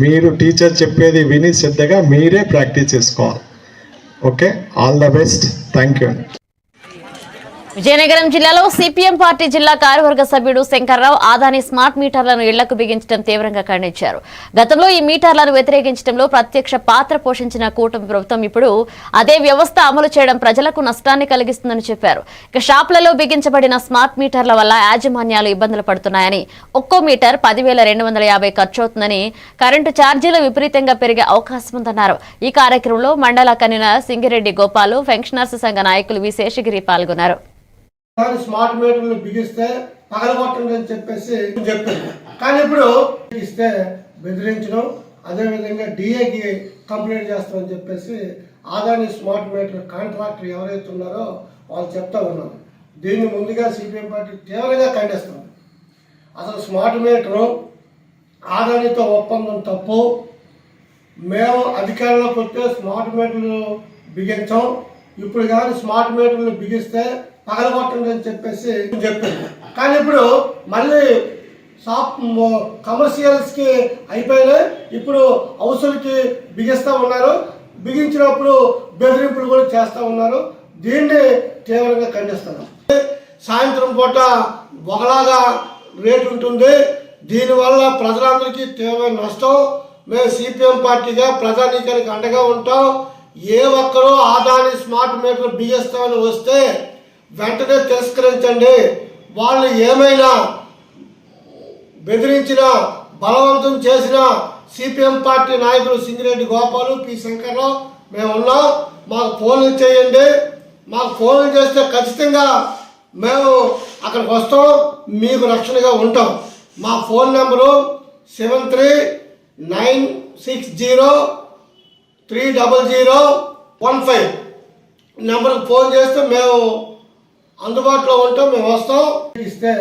మీరు టీచర్ చెప్పేది విని శ్రద్ధగా మీరే ప్రాక్టీస్ చేసుకోవాలి. Okay all the best thank you Vizianagaram జిల్లాలో సిపిఎం పార్టీ జిల్లా కార్యవర్గ సభ్యుడు శంకర్రావు ఆదాని స్మార్ట్ మీటర్లను ఇళ్ళకు బిగించడం తీవ్రంగా ఖండించారు. గతంలో ఈ మీటర్లను వ్యతిరేకించడంలో ప్రత్యక్ష పాత్ర పోషించిన కూటమి ప్రభుత్వం ఇప్పుడు అదే వ్యవస్థ అమలు చేయడం ప్రజలకు నష్టాన్ని కలిగిస్తుందని చెప్పారు. ఇక షాపులలో బిగించబడిన స్మార్ట్ మీటర్ల వల్ల యాజమాన్యాలు ఇబ్బందులు పడుతున్నాయని ఒక్కో మీటర్ పదివేల రెండు వందల యాభై ఖర్చు అవుతుందని కరెంటు ఛార్జీలు విపరీతంగా పెరిగే అవకాశం ఉందన్నారు. ఈ కార్యక్రమంలో మండల కన్వీనర్ సింగిరెడ్డి గోపాలు పెన్షనర్స్ సంఘ నాయకులు వి శేషగిరి పాల్గొన్నారు. కానీ స్మార్ట్ మీటర్లు బిగిస్తే పగలగొట్టండి అని చెప్పేసి చెప్పారు. కానీ ఇప్పుడు ఇస్తే బెదిరించడం అదేవిధంగా డిఏకి కంప్లైంట్ చేస్తామని చెప్పేసి ఆదాని స్మార్ట్ మీటర్ కాంట్రాక్టర్ ఎవరైతే ఉన్నారో వాళ్ళు చెప్తా ఉన్నారు. దీన్ని ముందుగా సిపిఎం పార్టీ తీవ్రంగా ఖండిస్తుంది. అసలు స్మార్ట్ మీటరు ఆదానితో ఒప్పందం తప్పు. మేము అధికారంలోకి వస్తే స్మార్ట్ మీటర్లు బిగించాం. ఇప్పుడు కానీ స్మార్ట్ మీటర్లు బిగిస్తే పగలగొట్టండి అని చెప్పేసి చెప్పారు. కానీ ఇప్పుడు మళ్ళీ షాప్ కమర్షియల్స్కి అయిపోయినాయి. ఇప్పుడు హౌసులకి బిగిస్తూ ఉన్నారు. బిగించినప్పుడు బెదిరింపులు కూడా చేస్తూ ఉన్నారు. దీన్ని తీవ్రంగా ఖండిస్తున్నాం. సాయంత్రం పూట ఒకలాగా రేటు ఉంటుంది. దీనివల్ల ప్రజలందరికీ తీవ్రమైన నష్టం. మేము సిపిఎం పార్టీగా ప్రజానీకానికి అండగా ఉంటాం. ఏ ఒక్కరూ ఆదాని స్మార్ట్ మీటర్ బిగిస్తామని వస్తే వెంటనే తిరస్కరించండి. వాళ్ళు ఏమైనా బెదిరించిన బలవంతం చేసిన సిపిఎం పార్టీ నాయకులు సింగిరెడ్డి గోపాలు పి శంకర్రావు మేము ఉన్నాం మాకు ఫోన్లు చేయండి. మాకు ఫోన్లు చేస్తే ఖచ్చితంగా మేము అక్కడికి వస్తాం. మీకు రక్షణగా ఉంటాం. మా phone number seven three nine six zero three double zero one five. నెంబర్కి ఫోన్ చేస్తే మేము అందుబాటులో ఉంటాం మేము వస్తాం. ఇస్తే